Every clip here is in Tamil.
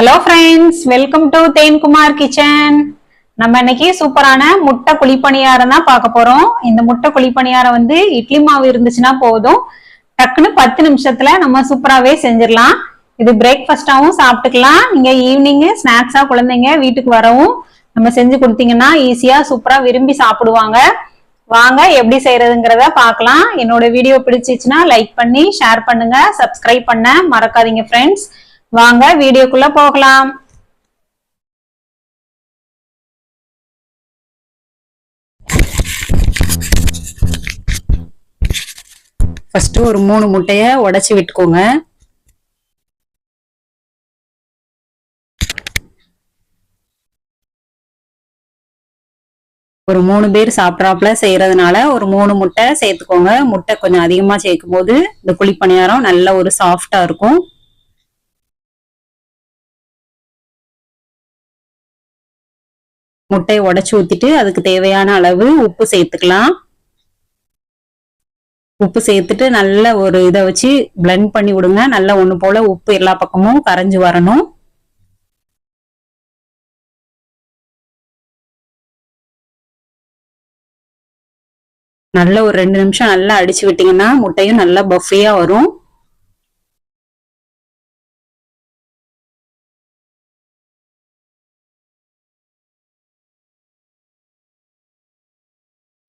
Hello friends welcome to Thenkumar kitchen நம்ம இன்னைக்கு சூப்பரான முட்டை குழிப்பணியாரம் தான் பார்க்க போறோம். இந்த முட்டை குழிப்பணியாரம் வந்து இட்லி மாவு இருந்துச்சுன்னா போதும். டக்குன்னு பத்து நிமிஷத்துல நம்ம சூப்பராகவே செஞ்சிடலாம். இது பிரேக்ஃபாஸ்டாகவும் சாப்பிட்டுக்கலாம். நீங்க ஈவினிங் ஸ்நாக்ஸா குழந்தைங்க வீட்டுக்கு வரவும் நம்ம செஞ்சு கொடுத்தீங்கன்னா ஈஸியா சூப்பரா விரும்பி சாப்பிடுவாங்க. வாங்க எப்படி செய்யறதுங்கிறத பார்க்கலாம். என்னோட வீடியோ பிடிச்சிச்சுன்னா லைக் பண்ணி ஷேர் பண்ணுங்க சப்ஸ்கிரைப் பண்ண மறக்காதீங்க ஃப்ரெண்ட்ஸ் வாங்க வீடியோக்குள்ள போகலாம். ஃபர்ஸ்ட் ஒரு மூணு முட்டைய உடைச்சு விட்டுக்கோங்க. ஒரு மூணு பேர் சாப்பிட்றாப்புல செய்யறதுனால ஒரு மூணு முட்டை சேர்த்துக்கோங்க. முட்டை கொஞ்சம் அதிகமா சேர்க்கும் போது இந்த குழிப்பணியாரம் நல்ல ஒரு சாஃப்டா இருக்கும். முட்டையை உடச்சி ஊத்திட்டு அதுக்கு தேவையான அளவு உப்பு சேர்த்துக்கலாம். உப்பு சேர்த்துட்டு நல்ல ஒரு இதை வச்சு பிளெண்ட் பண்ணி விடுங்க. நல்லா ஒன்று போல உப்பு எல்லா பக்கமும் கரைஞ்சு வரணும். நல்ல ஒரு ரெண்டு நிமிஷம் நல்லா அடிச்சு விட்டீங்கன்னா முட்டையும் நல்லா பஃபியா வரும்.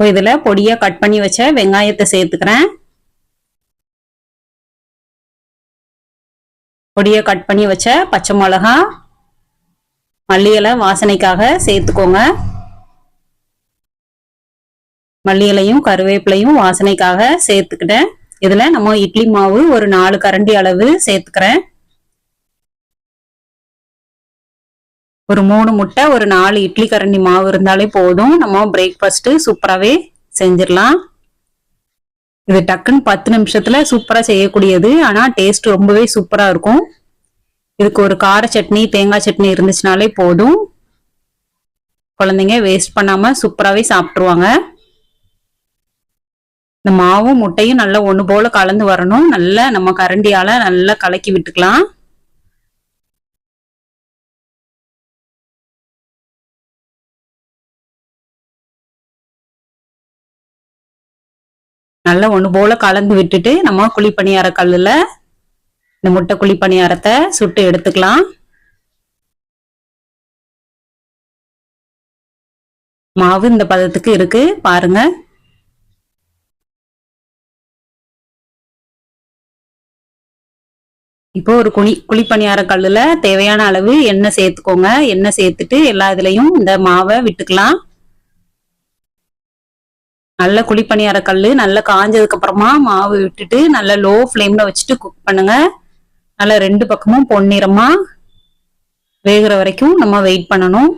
இப்போ இதுல பொடியா கட் பண்ணி வச்ச வெங்காயத்தை சேர்த்துக்கிறேன். பொடியா கட் பண்ணி வச்ச பச்சை மிளகா மல்லி இலை வாசனைக்காக சேர்த்துக்கோங்க. மல்லி இலையும் கருவேப்பிலையும் வாசனைக்காக சேர்த்துக்கிட்டேன். இதுல நம்ம இட்லி மாவு ஒரு நாலு கரண்டி அளவு சேர்த்துக்கிறேன். ஒரு மூணு முட்டை ஒரு நாலு இட்லி கரண்டி மாவு இருந்தாலே போதும். நம்ம பிரேக்ஃபாஸ்ட் சூப்பராகவே செஞ்சிடலாம். இது டக்குன்னு பத்து நிமிஷத்துல சூப்பராக செய்யக்கூடியது. ஆனால் டேஸ்ட் ரொம்பவே சூப்பராக இருக்கும். இதுக்கு ஒரு கார சட்னி தேங்காய் சட்னி இருந்துச்சுனாலே போதும். குழந்தைங்க வேஸ்ட் பண்ணாம சூப்பராகவே சாப்பிட்ருவாங்க இந்த மாவும் முட்டையும் நல்லா ஒன்று போல கலந்து வரணும். நல்லா நம்ம கரண்டியால் நல்லா கலக்கி விட்டுக்கலாம். நல்லா ஒன்று போல கலந்து விட்டுட்டு நம்ம குழிப்பணியார கல்லில் இந்த முட்டை குழிப்பணியாரத்தை சுட்டு எடுத்துக்கலாம். மாவு இந்த பதத்துக்கு இருக்கு பாருங்க. இப்போ ஒரு குழி குழிப்பணியார கல்லுல தேவையான அளவு எண்ணெய் சேர்த்துக்கோங்க. எண்ணெய் சேர்த்துட்டு எல்லா இதுலயும் இந்த மாவை விட்டுக்கலாம். நல்ல குழிப்பணியார கல் நல்லா காஞ்சதுக்கு அப்புறமா மாவு விட்டுட்டு நல்ல லோ ஃப்ளேம்ல வச்சுட்டு குக் பண்ணுங்க. நல்லா ரெண்டு பக்கமும் பொன்னிறமா வேகிற வரைக்கும் நம்ம வெயிட் பண்ணணும்.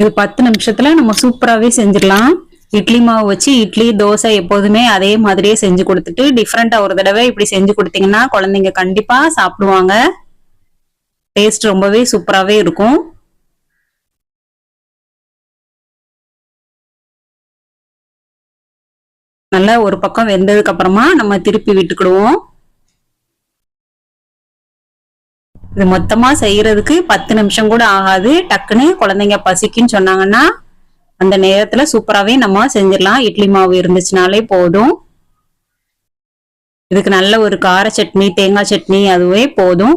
இது பத்து நிமிஷத்துல நம்ம சூப்பராகவே செஞ்சிடலாம். இட்லி மாவு வச்சு இட்லி தோசை எப்போதுமே அதே மாதிரியே செஞ்சு கொடுத்துட்டு டிஃப்ரெண்டா ஒரு தடவை இப்படி செஞ்சு கொடுத்தீங்கன்னா குழந்தைங்க கண்டிப்பா சாப்பிடுவாங்க. டேஸ்ட் ரொம்பவே சூப்பராகவே இருக்கும். நல்லா ஒரு பக்கம் வெந்ததுக்கு அப்புறமா நம்ம திருப்பி விட்டுக்கிடுவோம். இது மொத்தமா செய்யறதுக்கு பத்து நிமிஷம் கூட ஆகாது. டக்குன்னு குழந்தைங்க பசிக்குன்னு சொன்னாங்கன்னா அந்த நேரத்துல சூப்பராகவே நம்ம செஞ்சிடலாம். இட்லி மாவு இருந்துச்சுனாலே போதும். இதுக்கு நல்ல ஒரு கார சட்னி தேங்காய் சட்னி அதுவே போதும்.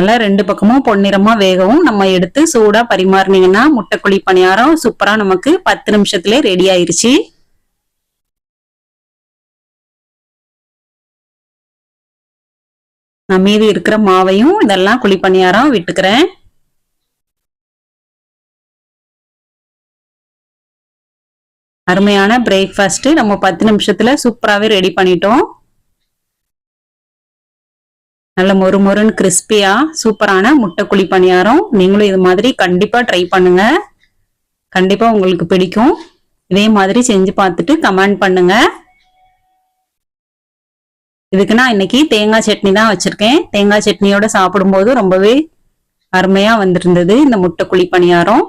நல்லா ரெண்டு பக்கமும் பொன்னிறமா வேகவும் நம்ம எடுத்து சூடா பரிமாறினீங்கன்னா முட்டைக்குழி பணியாரம் சூப்பரா நமக்கு பத்து நிமிஷத்துல ரெடி ஆயிருச்சு. நான் மீதி இருக்கிற மாவையும் இதெல்லாம் குழி பணியாரம் விட்டுக்கிறேன். அருமையான பிரேக்ஃபாஸ்ட் நம்ம பத்து நிமிஷத்துல சூப்பராகவே ரெடி பண்ணிட்டோம். நல்ல மொறு மொறுன்னு கிறிஸ்பியா சூப்பரான முட்டைக்குழி பணியாரம். நீங்களும் இது மாதிரி கண்டிப்பா ட்ரை பண்ணுங்க. கண்டிப்பா உங்களுக்கு பிடிக்கும். இதே மாதிரி செஞ்சு பார்த்துட்டு கமெண்ட் பண்ணுங்க. இதுக்கு நான் இன்னைக்கு தேங்காய் சட்னி தான் வச்சிருக்கேன். தேங்காய் சட்னியோட சாப்பிடும்போது ரொம்பவே அருமையா வந்திருந்தது இந்த முட்டை குழி பணியாரம்.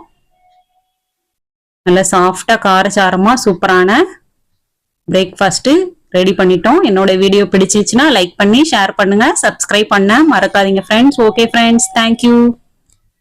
நல்ல சாஃப்டா காரசாரமா சூப்பரான பிரேக்ஃபாஸ்ட் ரெடி பண்ணிட்டோம். என்னோட வீடியோ பிடிச்சிச்சுன்னா லைக் பண்ணி ஷேர் பண்ணுங்க சப்ஸ்கிரைப் பண்ண மறக்காதீங்க ஃப்ரெண்ட்ஸ் ஓகே ஃப்ரெண்ட்ஸ் தேங்க்யூ